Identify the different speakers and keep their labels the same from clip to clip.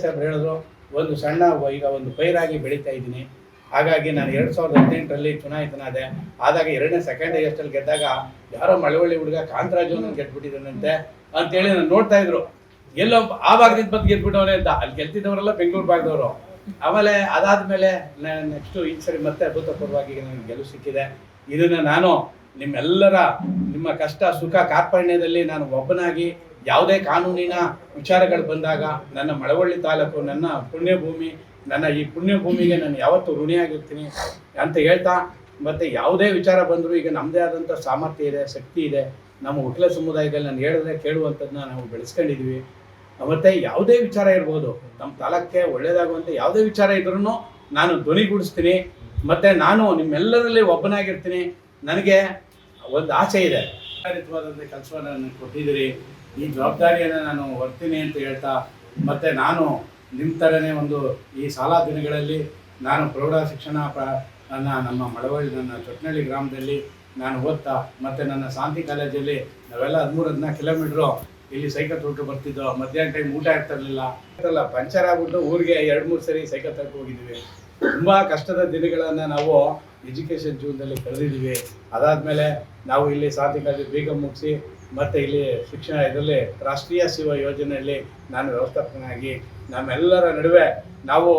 Speaker 1: ಸಾಹೇಬ್ರು ಹೇಳಿದ್ರು, ಒಂದು ಸಣ್ಣ ಈಗ ಒಂದು ಪೈರಾಗಿ ಬೆಳೀತಾ ಇದ್ದೀನಿ. ಹಾಗಾಗಿ ನಾನು ಎರಡು ಸಾವಿರದ ಹದಿನೆಂಟರಲ್ಲಿ ಚುನಾಯಿತನಾದೆ. ಆದಾಗ ಎರಡನೇ ಸೆಕೆಂಡ್ ಎಷ್ಟಲ್ಲಿ ಗೆದ್ದಾಗ ಯಾರೋ ಮಳವಳ್ಳಿ ಹುಡುಗ ಕಾಂತರಾಜು ನನ್ನ ಗೆದ್ಬಿಟ್ಟಿದ್ದಾನಂತೆ ಅಂತೇಳಿ ನಾನು ನೋಡ್ತಾ ಇದ್ರು. ಎಲ್ಲೋ ಆ ಭಾಗದಿಂದ ಬಂದು ಗೆದ್ಬಿಟ್ಟವನೇ ಅಂತ. ಅಲ್ಲಿ ಗೆದ್ದಿದ್ದವರೆಲ್ಲ ಬೆಂಗಳೂರು ಭಾಗದವರು. ಆಮೇಲೆ ಅದಾದ್ಮೇಲೆ ನೆಕ್ಸ್ಟ್ ಈ ಸರಿ ಮತ್ತೆ ಅಭೂತಪೂರ್ವವಾಗಿ ನನಗೆ ಗೆಲುವು ಸಿಕ್ಕಿದೆ. ಇದನ್ನು ನಾನು ನಿಮ್ಮೆಲ್ಲರ ನಿಮ್ಮ ಕಷ್ಟ, ಸುಖ, ಕಾರ್ಪಣ್ಯದಲ್ಲಿ ನಾನು ಒಬ್ಬನಾಗಿ ಯಾವುದೇ ಕಾನೂನಿನ ವಿಚಾರಗಳು ಬಂದಾಗ ನನ್ನ ಮಳವಳ್ಳಿ ತಾಲೂಕು, ನನ್ನ ಪುಣ್ಯಭೂಮಿ, ನನ್ನ ಈ ಪುಣ್ಯಭೂಮಿಗೆ ನಾನು ಯಾವತ್ತೂ ಋಣಿಯಾಗಿರ್ತೀನಿ ಅಂತ ಹೇಳ್ತಾ, ಮತ್ತೆ ಯಾವುದೇ ವಿಚಾರ ಬಂದರೂ ಈಗ ನಮ್ಮದೇ ಆದಂಥ ಸಾಮರ್ಥ್ಯ ಇದೆ, ಶಕ್ತಿ ಇದೆ. ನಮ್ಮ ಹುಟ್ಟಲ ಸಮುದಾಯದಲ್ಲಿ ನಾನು ಹೇಳಿದ್ರೆ ಕೇಳುವಂಥದ್ದನ್ನ ನಾವು ಬೆಳೆಸ್ಕೊಂಡಿದ್ದೀವಿ. ಮತ್ತು ಯಾವುದೇ ವಿಚಾರ ಇರ್ಬೋದು, ನಮ್ಮ ತಾಲಕ್ಕೆ ಒಳ್ಳೆಯದಾಗುವಂಥ ಯಾವುದೇ ವಿಚಾರ ಇದ್ರೂ ನಾನು ಧ್ವನಿಗೂಡಿಸ್ತೀನಿ ಮತ್ತೆ ನಾನು ನಿಮ್ಮೆಲ್ಲರಲ್ಲಿ ಒಬ್ಬನಾಗಿರ್ತೀನಿ. ನನಗೆ ಒಂದು ಆಸೆ ಇದೆ. ಕೆಲಸವನ್ನು ಕೊಟ್ಟಿದ್ದೀರಿ. ಈ ಜವಾಬ್ದಾರಿಯನ್ನು ನಾನು ಹೊರ್ತೀನಿ ಅಂತ ಹೇಳ್ತಾ ಮತ್ತೆ ನಾನು ನಿಮ್ಮ ಥರನೇ ಒಂದು ಈ ಶಾಲಾ ದಿನಗಳಲ್ಲಿ ನಾನು ಪ್ರೌಢ ಶಿಕ್ಷಣ ಪ್ರ ನನ್ನ ನಮ್ಮ ಮಳವಳ್ಳಿ ನನ್ನ ಚೊಟ್ನಳ್ಳಿ ಗ್ರಾಮದಲ್ಲಿ ನಾನು ಓದ್ತಾ ಮತ್ತು ನನ್ನ ಶಾಂತಿ ಕಾಲೇಜಲ್ಲಿ ನಾವೆಲ್ಲ ಹದಿಮೂರು ಹದಿನಾಲ್ಕು ಕಿಲೋಮೀಟ್ರು ಇಲ್ಲಿ ಸೈಕಲ್ ತೊಟ್ಟು ಬರ್ತಿದ್ದೋ, ಮಧ್ಯಾಹ್ನ ಟೈಮ್ ಊಟ ಇರ್ತಿರ್ಲಿಲ್ಲ ಅಲ್ಲ ಪಂಚರ್ ಆಗ್ಬಿಟ್ಟು ಊರಿಗೆ ಎರಡು ಮೂರು ಸರಿ ಸೈಕಲ್ ತಗೊಂಡು ಹೋಗಿದ್ದೀವಿ. ತುಂಬ ಕಷ್ಟದ ದಿನಗಳನ್ನು ನಾವು ಎಜುಕೇಷನ್ ಜೀವನದಲ್ಲಿ ಕಳೆದಿದ್ದೀವಿ. ಅದಾದಮೇಲೆ ನಾವು ಇಲ್ಲಿ ಕಾಲೇಜ್ ಬೇಗ ಮುಗಿಸಿ ಮತ್ತು ಇಲ್ಲಿ ಶಿಕ್ಷಣ ಇದರಲ್ಲಿ ರಾಷ್ಟ್ರೀಯ ಸೇವಾ ಯೋಜನೆಯಲ್ಲಿ ನಾನು ವ್ಯವಸ್ಥಾಪಕನಾಗಿ ನಮ್ಮೆಲ್ಲರ ನಡುವೆ ನಾವು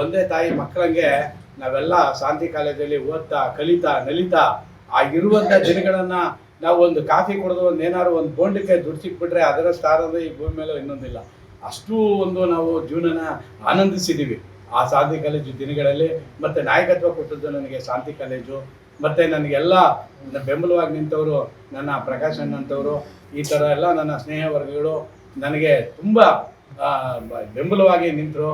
Speaker 1: ಒಂದೇ ತಾಯಿ ಮಕ್ಕಳಂಗೆ ನಾವೆಲ್ಲ ಶಾಂತಿ ಕಾಲೇಜಲ್ಲಿ ಓದ್ತಾ, ಕಲಿತಾ, ನಲಿತಾ ಆ ಇರುವಂಥ ದಿನಗಳನ್ನು ನಾವು ಒಂದು ಕಾಫಿ ಕುಡಿದು ಒಂದು ಏನಾದ್ರು ಒಂದು ಬೋಂಡಕ್ಕೆ ದುಡ್ಡು ಸಿಕ್ಬಿಟ್ರೆ ಅದರ ಸ್ಥಾನದ ಈ ಭೂಮಿ ಮೇಲೆ ಇನ್ನೊಂದಿಲ್ಲ. ಅಷ್ಟು ಒಂದು ನಾವು ಜೀವನನ ಆನಂದಿಸಿದ್ದೀವಿ. ಆ ಶಾಂತಿ ಕಾಲೇಜು ದಿನಗಳಲ್ಲಿ ಮತ್ತೆ ನಾಯಕತ್ವ ಕೊಟ್ಟದ್ದು ನನಗೆ ಶಾಂತಿ ಕಾಲೇಜು, ಮತ್ತೆ ನನಗೆಲ್ಲ ಬೆಂಬಲವಾಗಿ ನಿಂತವರು ನನ್ನ ಪ್ರಕಾಶ್ ಅಣ್ಣಂಥವರು ಈ ಥರ ಎಲ್ಲ ನನ್ನ ಸ್ನೇಹ ವರ್ಗಗಳು ನನಗೆ ತುಂಬ ಬೆಂಬಲವಾಗಿ ನಿಂತರು.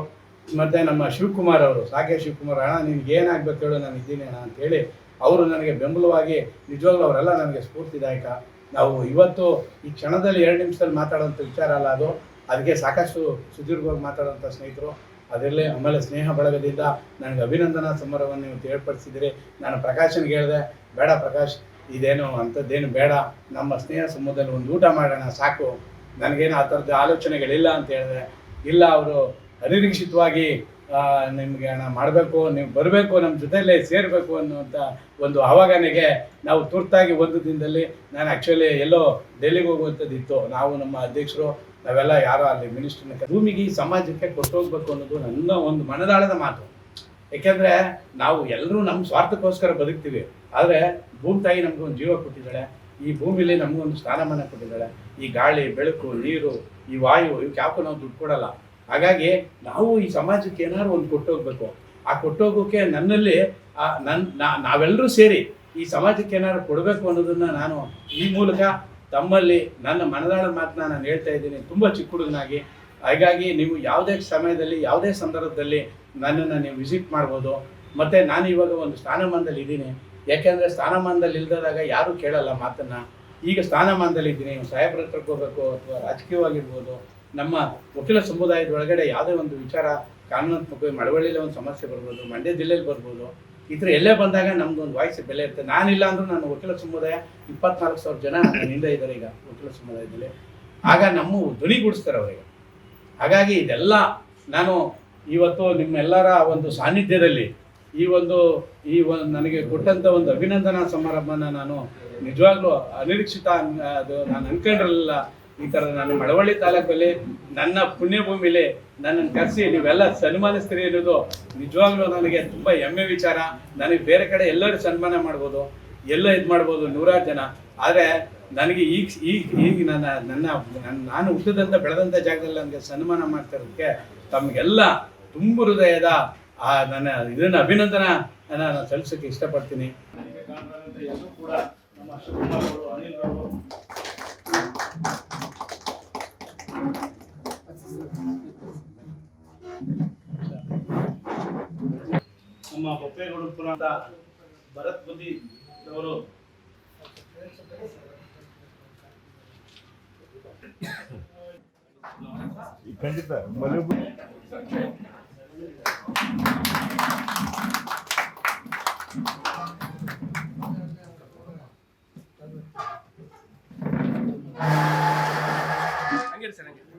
Speaker 1: ಮತ್ತೆ ನಮ್ಮ ಶಿವಕುಮಾರ್ ಅವರು, ಸಾಕೆ ಶಿವಕುಮಾರ್, ಅಣ್ಣ, ನಿನ್ಗೆ ಏನಾಗ್ಬೇಕು ಹೇಳು, ನಾನು ಇದ್ದೀನಿ ಅಣ್ಣ ಅಂತೇಳಿ ಅವರು ನನಗೆ ಬೆಂಬಲವಾಗಿ, ನಿಜವಾಗ್ಲೂ ಅವರೆಲ್ಲ ನನಗೆ ಸ್ಫೂರ್ತಿದಾಯಕ. ನಾವು ಇವತ್ತು ಈ ಕ್ಷಣದಲ್ಲಿ ಎರಡು ನಿಮಿಷದಲ್ಲಿ ಮಾತಾಡೋಂಥ ವಿಚಾರ ಅಲ್ಲ ಅದು. ಅದಕ್ಕೆ ಸಾಕಷ್ಟು ಸುದೀರ್ಘವಾಗಿ ಮಾತಾಡೋಂಥ ಸ್ನೇಹಿತರು. ಅದರಲ್ಲಿ ಆಮೇಲೆ ಸ್ನೇಹ ಬಳಗದಿಂದ ನನಗೆ ಅಭಿನಂದನಾ ಸಮಾರಂಭವನ್ನು ಇವತ್ತು ಏರ್ಪಡಿಸಿದಿರಿ ನಾನು ಪ್ರಕಾಶನ್ಗೆ ಹೇಳಿದೆ, ಬೇಡ ಪ್ರಕಾಶ್, ಇದೇನು ಅಂಥದ್ದೇನು ಬೇಡ. ನಮ್ಮ ಸ್ನೇಹ ಸಮೂಹದಲ್ಲಿ ಒಂದು ಊಟ ಮಾಡೋಣ, ಸಾಕು. ನನಗೇನು ಆ ಥರದ ಆಲೋಚನೆಗಳಿಲ್ಲ ಅಂತ ಹೇಳಿದೆ. ಇಲ್ಲ, ಅವರು ಅನಿರೀಕ್ಷಿತವಾಗಿ ನಿಮಗೆ ಹಣ ಮಾಡಬೇಕು, ನೀವು ಬರಬೇಕು, ನಮ್ಮ ಜೊತೆಯಲ್ಲೇ ಸೇರಬೇಕು ಅನ್ನುವಂಥ ಒಂದು ಆವಾಗನೆಗೆ ನಾವು ತುರ್ತಾಗಿ ಒಂದು ದಿನದಲ್ಲಿ, ನಾನು ಆ್ಯಕ್ಚುಲಿ ಎಲ್ಲೋ ಡೆಲ್ಲಿಗೆ ಹೋಗುವಂಥದ್ದಿತ್ತು. ನಾವು ನಮ್ಮ ಅಧ್ಯಕ್ಷರು ನಾವೆಲ್ಲ ಯಾರೋ ಅಲ್ಲಿ ಮಿನಿಸ್ಟರ್ನ ಭೂಮಿಗೆ ಸಮಾಜಕ್ಕೆ ಕೊಟ್ಟೋಗ್ಬೇಕು ಅನ್ನೋದು ನನ್ನ ಒಂದು ಮನದಾಳದ ಮಾತು. ಯಾಕೆಂದ್ರೆ ನಾವು ಎಲ್ಲರೂ ನಮ್ಮ ಸ್ವಾರ್ಥಕ್ಕೋಸ್ಕರ ಬದುಕ್ತೀವಿ. ಆದರೆ ಭೂಮಿ ತಾಯಿ ಒಂದು ಜೀವ ಕೊಟ್ಟಿದ್ದಾಳೆ. ಈ ಭೂಮಿಲಿ ನಮಗೊಂದು ಸ್ಥಾನಮಾನ ಕೊಟ್ಟಿದ್ದಾಳೆ. ಈ ಗಾಳಿ, ಬೆಳಕು, ನೀರು, ಈ ವಾಯು ಇವಕ್ಕೆ ಯಾಕೂ ನಾವು ದುಡ್ಡು ಕೊಡಲ್ಲ. ಹಾಗಾಗಿ ನಾವು ಈ ಸಮಾಜಕ್ಕೆ ಏನಾದ್ರು ಒಂದು ಕೊಟ್ಟೋಗ್ಬೇಕು. ಆ ಕೊಟ್ಟೋಗೋಕೆ ನನ್ನಲ್ಲಿ, ಆ ನನ್ ನಾವೆಲ್ಲರೂ ಸೇರಿ ಈ ಸಮಾಜಕ್ಕೆ ಏನಾದ್ರು ಕೊಡಬೇಕು ಅನ್ನೋದನ್ನ ನಾನು ಈ ಮೂಲಕ ತಮ್ಮಲ್ಲಿ ನನ್ನ ಮನದಾಳ ಮಾತನ್ನ ನಾನು ಹೇಳ್ತಾ ಇದ್ದೀನಿ. ತುಂಬ ಚಿಕ್ಕ ಹುಡುಗನಾಗಿ. ಹಾಗಾಗಿ ನೀವು ಯಾವುದೇ ಸಮಯದಲ್ಲಿ, ಯಾವುದೇ ಸಂದರ್ಭದಲ್ಲಿ ನನ್ನನ್ನು ನೀವು ವಿಸಿಟ್ ಮಾಡ್ಬೋದು. ಮತ್ತು ನಾನು ಇವಾಗ ಒಂದು ಸ್ಥಾನಮಾನದಲ್ಲಿ ಇದ್ದೀನಿ. ಯಾಕೆಂದರೆ ಸ್ಥಾನಮಾನದಲ್ಲಿ ಇಲ್ದಾಗ ಯಾರೂ ಕೇಳಲ್ಲ ಮಾತನ್ನು. ಈಗ ಸ್ಥಾನಮಾನದಲ್ಲಿ ಇದ್ದೀನಿ. ಸಾಹೇಬ್ರ ಹತ್ರಕ್ಕೆ ಹೋಗಬೇಕು ಅಥವಾ ರಾಜಕೀಯವಾಗಿರ್ಬೋದು. ನಮ್ಮ ವಕೀಲ ಸಮುದಾಯದ ಒಳಗಡೆ ಯಾವುದೇ ಒಂದು ವಿಚಾರ ಕಾನೂನಾತ್ಮಕವಾಗಿ ಮಳವಳ್ಳಿಯಲ್ಲಿ ಒಂದು ಸಮಸ್ಯೆ ಬರ್ಬೋದು, ಮಂಡ್ಯ ಜಿಲ್ಲೆಯಲ್ಲಿ ಬರ್ಬೋದು. ಈ ಥರ ಎಲ್ಲೇ ಬಂದಾಗ ನಮ್ದು ಒಂದು ವಾಯ್ಸ್ ಬೆಲೆ ಇರುತ್ತೆ. ನಾನಿಲ್ಲ ಅಂದ್ರೂ ನನ್ನ ವಕೀಲ ಸಮುದಾಯ ಇಪ್ಪತ್ನಾಲ್ಕು ಸಾವಿರ ಜನ ಹಿಂದೆ ಇದ್ದಾರೆ ಈಗ ವಕೀಲ ಸಮುದಾಯದಲ್ಲಿ. ಆಗ ನಮ್ಮ ಧ್ವನಿಗೂಡಿಸ್ತಾರೆ ಅವರಿಗೆ. ಹಾಗಾಗಿ ಇದೆಲ್ಲ ನಾನು ಇವತ್ತು ನಿಮ್ಮೆಲ್ಲರ ಒಂದು ಸಾನ್ನಿಧ್ಯದಲ್ಲಿ ಈ ಒಂದು ಈ ಒಂದು ನನಗೆ ಕೊಟ್ಟಂತ ಒಂದು ಅಭಿನಂದನಾ ಸಮಾರಂಭನ ನಾನು ನಿಜವಾಗ್ಲೂ ಅನಿರೀಕ್ಷಿತ ಅನ್- ಅದು ನಾನು ಅನ್ಕೊಂಡಿರಲಿಲ್ಲ. ಈ ಥರ ನಾನು ಮಳವಳ್ಳಿ ತಾಲೂಕಲ್ಲಿ ನನ್ನ ಪುಣ್ಯಭೂಮಿಲಿ ನನ್ನನ್ನು ಕರೆಸಿ ನೀವೆಲ್ಲ ಸನ್ಮಾನಿಸ್ತೀರಿ ಅನ್ನೋದು ನಿಜವಾಗ್ಲೂ ನನಗೆ ತುಂಬ ಹೆಮ್ಮೆ ವಿಚಾರ. ನನಗೆ ಬೇರೆ ಕಡೆ ಎಲ್ಲರೂ ಸನ್ಮಾನ ಮಾಡ್ಬೋದು, ಎಲ್ಲ ಇದು ಮಾಡ್ಬೋದು ನೂರಾರು ಜನ. ಆದರೆ ನನಗೆ ಈಗ ಈಗ ಈಗ ನನ್ನ ನನ್ನ ನಾನು ಹುಟ್ಟಿದಂಥ, ಬೆಳೆದಂಥ ಜಾಗದಲ್ಲಿ ನನಗೆ ಸನ್ಮಾನ ಮಾಡ್ತಿರೋದಕ್ಕೆ ತಮಗೆಲ್ಲ ತುಂಬ ಹೃದಯದ ಆ ನನ್ನ ಇದನ್ನು ಅಭಿನಂದನ ನಾನು ಸಲ್ಲಿಸೋಕ್ಕೆ ಇಷ್ಟಪಡ್ತೀನಿ. ಕೂಡ ನಮ್ಮ ಅನಿಲ್ ಅವರು ನಮ್ಮ ಬೊಪ್ಪೇಗೌಡಪುರದ ಭರತ್ ಬುದ್ಧಿ ಅವರು
Speaker 2: ಖಂಡಿತ ಹಂಗಿರಿ ಸರ್